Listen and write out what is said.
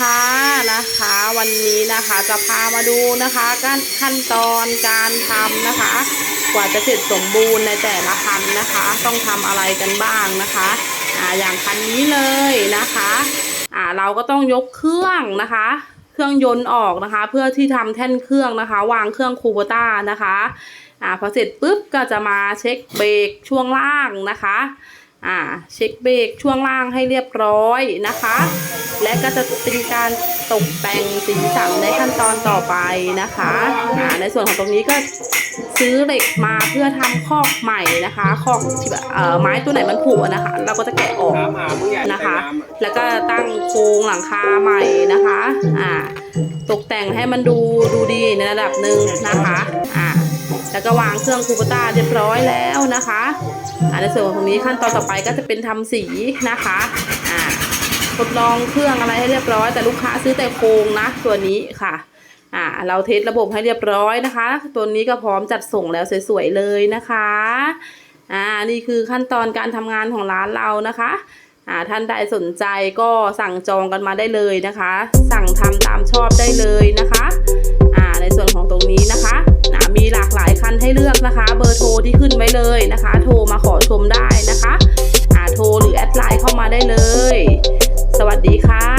คะนะคะวันนี้นะคะจะพามาดูนะคะการขั้นตอนการทำนะคะ กว่าจะเสร็จสมบูรณ์ในแต่ละคันนะคะ ต้องทำอะไรกันบ้างนะคะอ่าอย่างคันนี้เลยนะคะอ่าเราก็ต้องยกเครื่องนะคะ เครื่องยนต์ออกนะคะ เพื่อที่ทำแท่นเครื่องนะคะ วางเครื่องคูโบต้านะคะอ่าพอเสร็จปุ๊บก็จะมาเช็คเบรกช่วงล่างนะคะ อ่าเช็คเบรกช่วงล่างให้เรียบร้อยนะคะ และก็จะเป็นการตกแต่งสีสันในขั้นตอนต่อไปนะคะอ่าในส่วนของตรงนี้ก็ซื้อเหล็กมาเพื่อทำคอกใหม่นะคะคอกที่แบบเอ่อไม้ตัวไหนมันผุนะคะ เราก็จะแกะออกนะคะน้ำอะแล้วก็ตั้งโครงหลังคาใหม่นะคะอ่าตกแต่งให้มันดูดูดีในระดับหนึ่งนะคะอ่า แล้วก็วางเครื่องคูปต้าเรียบร้อยแล้วนะคะอ่าในส่วนของตรงนี้ขั้นตอนต่อไปก็จะเป็นทำสีนะคะอ่าทดลองเครื่องอะไรให้เรียบร้อย แต่ลูกค้าซื้อแต่โครงนะตัวนี้ค่ะอ่าเราเทสระบบให้เรียบร้อยนะคะ ตัวนี้ก็พร้อมจัดส่งแล้วสวยๆเลยนะคะอ่านี่คือขั้นตอนการทำงานของร้านเรานะคะอ่าท่านใดสนใจก็สั่งจองกันมาได้เลยนะคะ สั่งทำตามชอบได้เลยนะคะอ่าในส่วนของตรงนี้นะคะ ให้เลือกนะคะ เบอร์โทรที่ขึ้นไว้เลยนะคะ โทรมาขอชมได้นะคะอ่าโทรหรือแอดไลน์เข้ามาได้เลย สวัสดีค่ะ